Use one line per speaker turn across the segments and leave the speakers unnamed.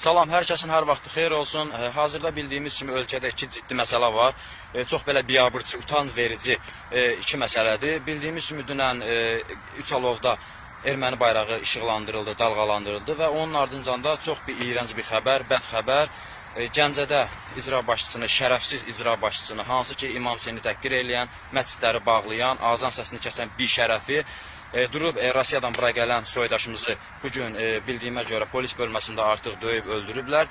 Salam, hər kəsin hər vaxtı xeyir olsun. E, hazırda bildiyimiz kimi ölkədə iki ciddi məsələ var. E, çox belə biabırçı, utanc verici e, iki məsələdir. Bildiyimiz kimi dünən e, üç alovda erməni bayrağı işıqlandırıldı, dalğalandırıldı və onun ardınca da çox bir iyrənc bir xəbər, bəd xəbər. E, Gəncədə icra başçısını, şərəfsiz icra başçısını, hansı ki İmam Hüseyni təhqir eləyən, məscidləri bağlayan, azan səsini kəsən bir şərəfi e, durub e, Rusiyadan bura gələn soydaşımızı bu gün e, bildiyimə görə polis bölməsində artıq döyüb öldürüblər.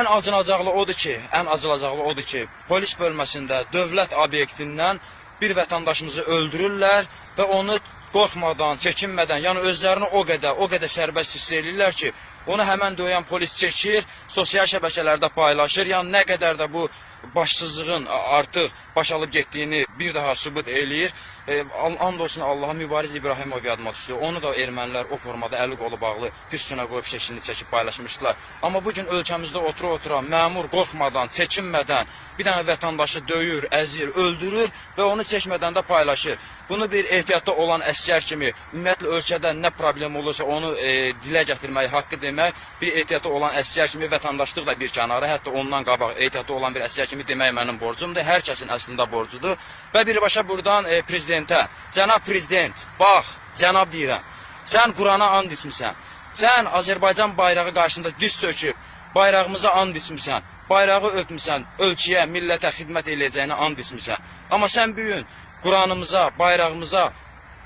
Ən acınacaqlı odur ki, ən acınacaqlı odur ki, polis bölməsində dövlət obyektindən bir vətəndaşımızı öldürürlər və onu qorxmadan, çəkinmədən, yəni özlərini o qədər, o qədər sərbəst hiss ki, onu həmən döyən polis çəkir, sosial şəbəkələrdə paylaşır. Yəni nə qədər də bu başsızlığın artıq baş alıb getdiyini bir daha sübut eləyir. E, and olsun Allaha Mübariz İbrahimov yadıma düşdü. Onu da ermənilər o formada əli qolu bağlı pis günə qoyub şəklini çəkib paylaşmışdılar. Amma bu gün ölkəmizdə otura-otura məmur qorxmadan, çəkinmədən bir dənə vətəndaşı döyür, əzir, öldürür və onu çəkmədən də paylaşır. Bunu bir ehtiyatda olan əskər kimi ümumiyyətlə ölkədə nə problem olursa onu e, dilə gətirmək, haqqı demək, bir ehtiyatda olan əskər kimi vətəndaşlıq da bir kənara, hətta ondan qabaq ehtiyatda olan bir əskər kimi demək mənim borcumdur. Hər kəsin əslində borcudur. Və birbaşa buradan e, prezidentə, cənab prezident, bax, cənab deyirəm. Sən Qurana and içmisən. Sən Azərbaycan bayrağı qarşısında diz çöküb bayrağımıza and içmisən. Bayrağı öpmüsən, ölkəyə, millətə xidmət eləyəcəyinə and içmisən. Amma sən bu Quranımıza, bayrağımıza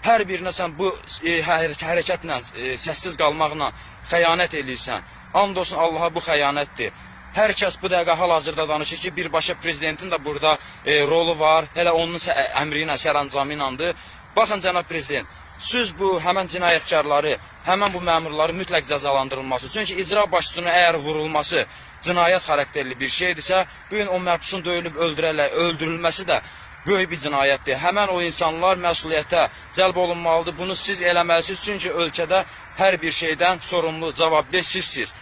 hər birinə sən bu e, hər- hərəkətlə, e, səssiz qalmaqla xəyanət eləyirsən. And olsun Allaha bu xəyanətdir. Hər kəs bu dəqiqə hal-hazırda danışır ki, birbaşa prezidentin də burada e, rolu var. Hələ onun əmri ilə, sərəncamı ilədir. Baxın cənab prezident, siz bu həmən cinayətkarları, həmən bu məmurları mütləq cəzalandırılması. Çünki icra başçısının əgər vurulması cinayət xarakterli bir şeydirsə, bu gün o məhbusun döyülüb öldürələ, öldürülməsi də böyük bir cinayətdir. Həmən o insanlar məsuliyyətə cəlb olunmalıdır. Bunu siz eləməlisiniz. Çünki ölkədə hər bir şeydən sorumlu, cavabdeh sizsiniz.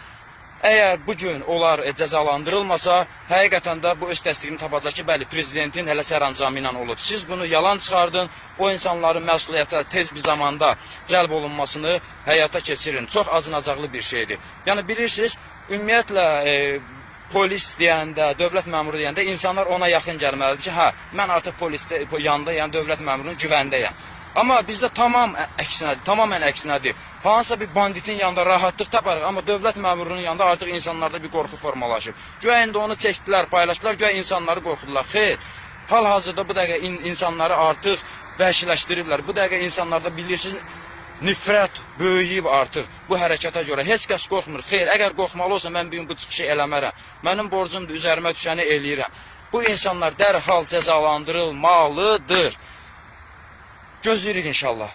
Əgər bu gün onlar e, cəzalandırılmasa, həqiqətən də bu öz təsdiqini tapacaq ki, bəli, prezidentin hələ sərəncamı ilə olub. Siz bunu yalan çıxardın, o insanların məsuliyyətə tez bir zamanda cəlb olunmasını həyata keçirin. Çox acınacaqlı bir şeydir. Yəni bilirsiniz, ümumiyyətlə e, polis deyəndə, dövlət məmuru deyəndə insanlar ona yaxın gəlməlidir ki, hə, mən artıq polisdə yanında, yəni dövlət məmurunun güvəndəyəm. Amma bizdə tamam əksinədir, tamamilə əksinədir. Hansısa bir banditin yanında rahatlıq taparıq, amma dövlət məmurunun yanında artıq insanlarda bir qorxu formalaşıb. Güya indi onu çəkdilər, paylaşdılar, güya insanları qorxudular. Xeyr, hal-hazırda bu dəqiqə in insanları artıq vəhşiləşdiriblər. Bu dəqiqə insanlarda bilirsiniz, nifrət böyüyüb artıq bu hərəkətə görə. Heç kəs qorxmur. Xeyr, əgər qorxmalı olsa mən bu gün bu çıxışı eləmərəm. Mənim borcumdur, üzərimə düşəni eləyirəm. Bu insanlar dərhal cəzalandırılmalıdır. Gözləyirik inşallah.